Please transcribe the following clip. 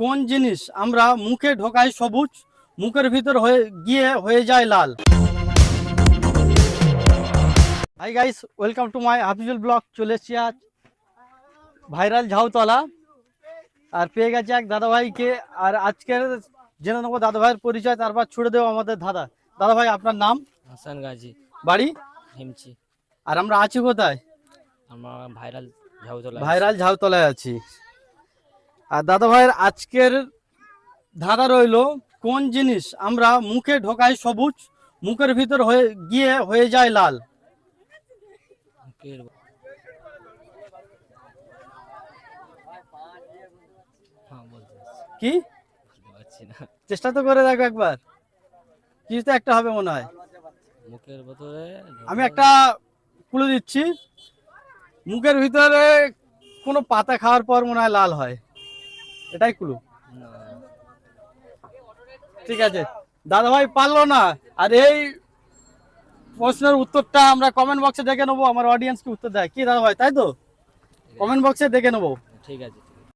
কোন জিনিস আমরা মুখে ঢোকাই সবুজ মুখের ভিতর হয়ে গিয়ে হয়ে যায় লাল। Hi guys welcome to my Hafizul blog চলে এসছি আজ ভাইরাল ঝাউতলা। আর পেয়ে গেছে এক দাদাভাইকে আর আজকের জেনে নেব দাদাভাইয়ের পরিচয় তারপর ছুড়ে দেবো আমাদের দাদা। দাদাভাই আপনার নাম? হাসান গাজী। বাড়ি? হিমচি। আর আমরা আছি কোথায়? আমরা ভাইরাল ঝাউতলা ভাইরাল ঝাউতলায় আছি। দাদা ভাইয়ের আজকের ধাঁধা রইল, কোন জিনিস আমরা মুখে ঢোকাই সবুজ, মুখের ভিতর হয়ে গিয়ে হয়ে যায় লাল? কি? চেষ্টা তো করে দেখো একবার। কিছু তো একটা হবে মনে হয়। মুখের ভেতরে আমি একটা কুলে দিচ্ছি। মুখের ভিতরে কোনো পাতা খাওয়ার পর মনে হয় লাল হয়। এটাই কুলু। ঠিক আছে। দাদা ভাই পারল না। আর এই প্রশ্নের উত্তরটা আমরা কমেন্ট বক্সে দেখে নেব আমার অডিয়েন্সকে উত্তর দেয়। কি দাদা ভাই তাই তো? কমেন্ট বক্সে দেখে নেব। ঠিক আছে।